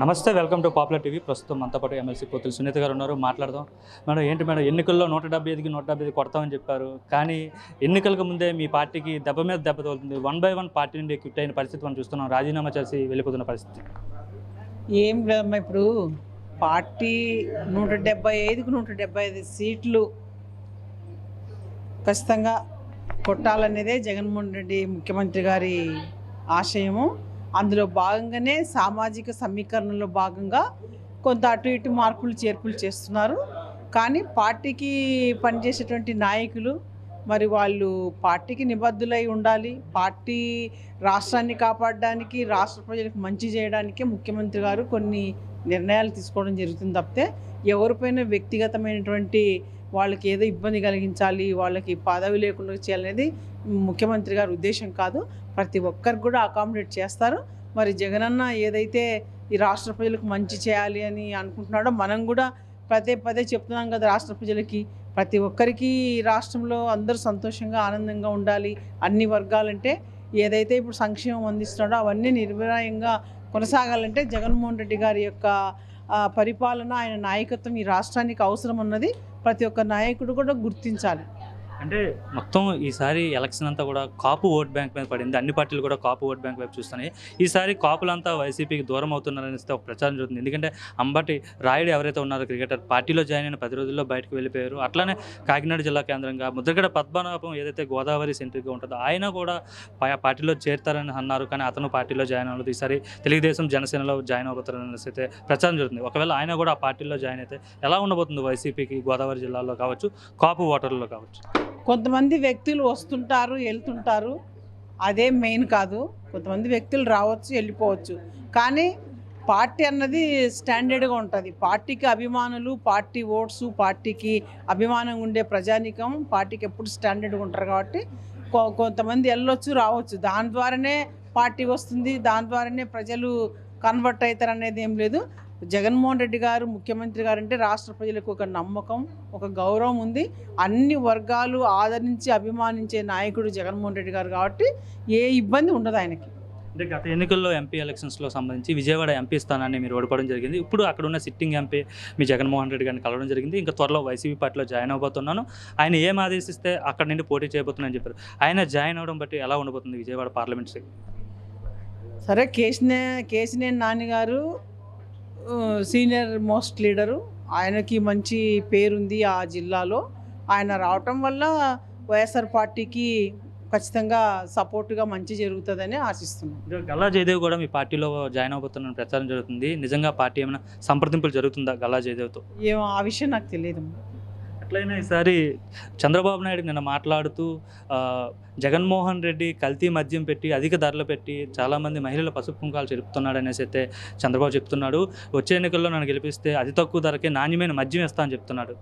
నమస్తే welcome to popular TV. ప్రస్తుతం అంతా పాటు ఎమ్మెల్సీ పోతులు సునీత గారు ఉన్నారు. మాట్లాడదాం. మేడం ఏంటి మేడం ఎన్నికల్లో నూట డెబ్బై ఐదుకి నూట డెబ్బై ఐదు కొడతామని చెప్పారు. కానీ ఎన్నికలకు ముందే మీ పార్టీకి దెబ్బ మీద దెబ్బ తగులుతుంది. వన్ బై వన్ పార్టీ నుండి క్విట్ అయిన పరిస్థితి మనం చూస్తున్నాం. రాజీనామా చేసి వెళ్ళిపోతున్న పరిస్థితి. ఏం లేదమ్మా ఇప్పుడు పార్టీ నూట డెబ్బై ఐదుకు నూట డెబ్బై ఐదు సీట్లు ఖచ్చితంగా కొట్టాలనేదే జగన్మోహన్ రెడ్డి ముఖ్యమంత్రి గారి ఆశయము. అందులో భాగంగానే సామాజిక సమీకరణలో భాగంగా కొంత అటు ఇటు మార్పులు చేర్పులు చేస్తున్నారు. కానీ పార్టీకి పనిచేసేటువంటి నాయకులు మరి వాళ్ళు పార్టీకి నిబద్ధులై ఉండాలి. పార్టీ రాష్ట్రాన్ని కాపాడడానికి రాష్ట్ర ప్రజలకు మంచి చేయడానికే ముఖ్యమంత్రి గారు కొన్ని నిర్ణయాలు తీసుకోవడం జరుగుతుంది తప్పితే ఎవరిపైన వ్యక్తిగతమైనటువంటి వాళ్ళకి ఏదో ఇబ్బంది కలిగించాలి వాళ్ళకి పదవి లేకుండా చేయాలనేది ముఖ్యమంత్రి గారి ఉద్దేశం కాదు. ప్రతి ఒక్కరికి కూడా అకామిడేట్ చేస్తారు. మరి జగనన్న ఏదైతే ఈ రాష్ట్ర ప్రజలకు మంచి చేయాలి అని అనుకుంటున్నాడో మనం కూడా పదే పదే చెప్తున్నాం కదా రాష్ట్ర ప్రజలకి. ప్రతి ఒక్కరికి ఈ రాష్ట్రంలో అందరూ సంతోషంగా ఆనందంగా ఉండాలి. అన్ని వర్గాలంటే ఏదైతే ఇప్పుడు సంక్షేమం అందిస్తున్నాడో అవన్నీ నిర్విరాయంగా కొనసాగాలంటే జగన్మోహన్ రెడ్డి గారి యొక్క పరిపాలన ఆయన నాయకత్వం ఈ రాష్ట్రానికి అవసరం అన్నది ప్రతి ఒక్క నాయకుడు కూడా గుర్తించాలి. అంటే మొత్తం ఈసారి ఎలక్షన్ అంతా కూడా కాపు ఓట్ బ్యాంక్ మీద పడింది. అన్ని పార్టీలు కూడా కాపు ఓట్ బ్యాంక్ వైపు చూస్తున్నాయి. ఈసారి కాపులంతా వైసీపీకి దూరం అవుతున్నారని ఒక ప్రచారం జరుగుతుంది. ఎందుకంటే అంబటి రాయుడు ఎవరైతే ఉన్నారో క్రికెటర్ పార్టీలో జాయిన్ అయిన పది రోజుల్లో బయటకు వెళ్ళిపోయారు. అట్లానే కాకినాడ జిల్లా కేంద్రంగా ముద్రగడ పద్మనాభం ఏదైతే గోదావరి సెంట్రిక్గా ఉంటుందో ఆయన కూడా పార్టీలో చేరుతారని అన్నారు. కానీ అతను పార్టీలో జాయిన్ అవ్వలేదు. ఈసారి తెలుగుదేశం జనసేనలో జాయిన్ అవుతారని అయితే ప్రచారం జరుగుతుంది. ఒకవేళ ఆయన కూడా ఆ పార్టీలో జాయిన్ అయితే ఎలా ఉండబోతుంది వైసీపీకి గోదావరి జిల్లాలో కావచ్చు కాపు ఓటర్లలో కావచ్చు? కొంతమంది వ్యక్తులు వస్తుంటారు వెళ్తుంటారు. అదే మెయిన్ కాదు. కొంతమంది వ్యక్తులు రావచ్చు వెళ్ళిపోవచ్చు. కానీ పార్టీ అన్నది స్టాండర్డ్గా ఉంటుంది. పార్టీకి అభిమానులు పార్టీ ఓట్స్ పార్టీకి అభిమానం ఉండే ప్రజానీకం పార్టీకి ఎప్పుడు స్టాండర్డ్గా ఉంటారు కాబట్టి కొ- కొంతమంది వెళ్ళొచ్చు రావచ్చు. దాని ద్వారానే పార్టీ వస్తుంది దాని ద్వారానే ప్రజలు కన్వర్ట్ అవుతారు అనేది ఏం లేదు. జగన్మోహన్ రెడ్డి గారు ముఖ్యమంత్రి గారు అంటే రాష్ట్ర ప్రజలకు ఒక నమ్మకం ఒక గౌరవం ఉంది. అన్ని వర్గాలు ఆదరించి అభిమానించే నాయకుడు జగన్మోహన్ రెడ్డి గారు కాబట్టి ఏ ఇబ్బంది ఉండదు ఆయనకి. అంటే గత ఎన్నికల్లో ఎంపీ ఎలక్షన్స్లో సంబంధించి విజయవాడ ఎంపీ స్థానాన్ని మీరు ఓడిపోవడం జరిగింది. ఇప్పుడు అక్కడ ఉన్న సిట్టింగ్ ఎంపీ మీ జగన్మోహన్ రెడ్డి గారిని కలవడం జరిగింది. ఇంకా త్వరలో వైసీపీ పార్టీలో జాయిన్ అవబోతున్నాను. ఆయన ఏం ఆదేశిస్తే అక్కడ నుండి పోటీ చేయబోతున్నానని చెప్పారు. ఆయన జాయిన్ అవ్వడం బట్టి ఎలా ఉండబోతుంది విజయవాడ పార్లమెంట్ సరే కేసినే కేసినేని నాని గారు సీనియర్ మోస్ట్ లీడరు. ఆయనకి మంచి పేరుంది ఆ జిల్లాలో. ఆయన రావటం వల్ల వైఎస్ఆర్ పార్టీకి ఖచ్చితంగా సపోర్టుగా మంచి జరుగుతుందని ఆశిస్తున్నాం. గల్లా జయదేవ్ కూడా మీ పార్టీలో జాయిన్ అవబోతున్న ప్రచారం జరుగుతుంది. నిజంగా పార్టీ ఏమైనా సంప్రదింపులు జరుగుతుందా గల్లా జయదేవ్తో? ఏమో ఆ విషయం నాకు తెలియదు. అట్లయినా ఈసారి చంద్రబాబు నాయుడు నిన్న మాట్లాడుతూ జగన్మోహన్ రెడ్డి కల్తీ మద్యం పెట్టి అధిక ధరలు పెట్టి చాలామంది మహిళల పసుపు కుంకాలు చెరుపుతున్నాడు అనేసి అయితే చంద్రబాబు చెప్తున్నాడు. వచ్చే ఎన్నికల్లో నన్ను గెలిపిస్తే అతి తక్కువ ధరకే నాణ్యమైన మద్యం ఇస్తా అని చెప్తున్నాడు.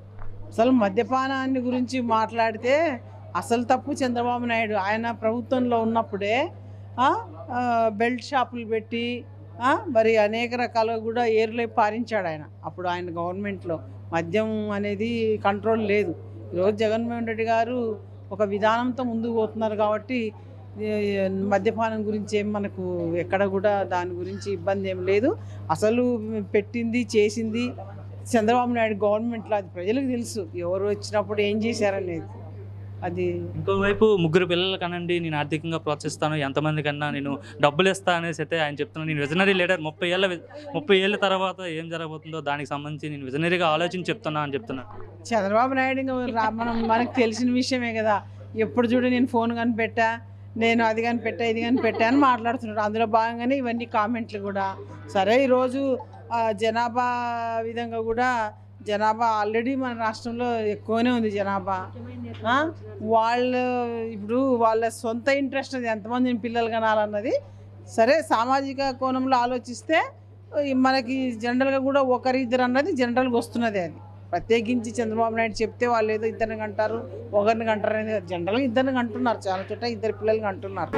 అసలు మద్యపానాన్ని గురించి మాట్లాడితే అసలు తప్పు చంద్రబాబు నాయుడు. ఆయన ప్రభుత్వంలో ఉన్నప్పుడే బెల్ట్ షాపులు పెట్టి మరి అనేక రకాలుగా కూడా ఏర్లై పారించాడు ఆయన. అప్పుడు ఆయన గవర్నమెంట్లో మద్యం అనేది కంట్రోల్ లేదు. ఈరోజు జగన్మోహన్ రెడ్డి గారు ఒక విధానంతో ముందుకు పోతున్నారు కాబట్టి మద్యపానం గురించి ఏం మనకు ఎక్కడ కూడా దాని గురించి ఇబ్బంది ఏం లేదు. అసలు పెట్టింది చేసింది చంద్రబాబు నాయుడు గవర్నమెంట్లో అది ప్రజలకు తెలుసు. ఎవరు వచ్చినప్పుడు ఏం చేశారనేది. అది ఇంకోవైపు ముగ్గురు పిల్లలు కనండి నేను ఆర్థికంగా ప్రోత్సహిస్తాను. ఎంతమంది కన్నా నేను డబ్బులు ఇస్తా అనేసి అయితే ఆయన చెప్తున్నాను నేను విజనరీ లీడర్. ముప్పై ఏళ్ళ ముప్పై ఏళ్ళ తర్వాత ఏం జరగబోతుందో దానికి సంబంధించి నేను విజనరీగా ఆలోచించి చెప్తున్నా అని చెప్తున్నాను చంద్రబాబు నాయుడు మనం మనకు తెలిసిన విషయమే కదా. ఎప్పుడు చూడు నేను ఫోన్ కానీ పెట్టా నేను అది కానీ పెట్టా ఇది కానీ పెట్టా అని మాట్లాడుతున్నాడు అందులో భాగంగానే ఇవన్నీ కామెంట్లు కూడా. సరే ఈరోజు జనాభా విధంగా కూడా జనాభా ఆల్రెడీ మన రాష్ట్రంలో ఎక్కువనే ఉంది జనాభా. వాళ్ళు ఇప్పుడు వాళ్ళ సొంత ఇంట్రెస్ట్ అది ఎంతమందిని పిల్లలు కనాలన్నది. సరే సామాజిక కోణంలో ఆలోచిస్తే మనకి జనరల్గా కూడా ఒకరిద్దరు అన్నది జనరల్గా వస్తున్నది అది. ప్రత్యేకించి చంద్రబాబు నాయుడు చెప్తే వాళ్ళు ఏదో ఇద్దరిని కంటారు ఒకరిని కంటారు అనేది జనరల్గా ఇద్దరిని కంటున్నారు చాలా చోట్ల ఇద్దరు పిల్లల్ని కంటున్నారు.